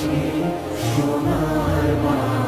বাসি সোনার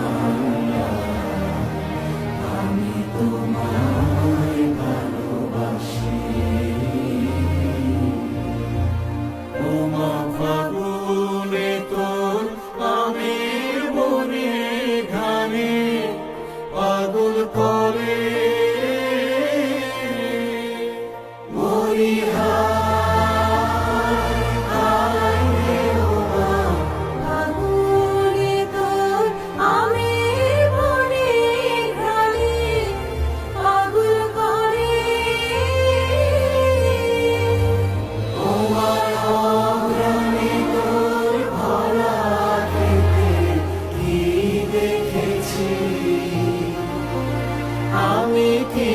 কি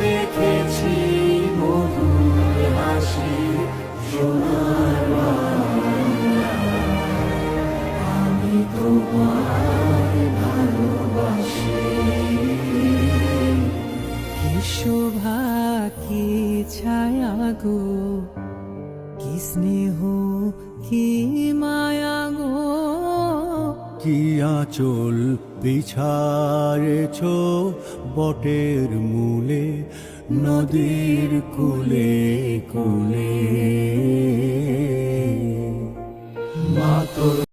দেখেছি মধুর হাসি, সোনার। আমি তোমায় ভালোবাসি কি শোভা, কি ছায়া গো, কি স্নেহ, কি কি আঁচল বিছারেছ বটের মূলে নদীর কুলে কুলে।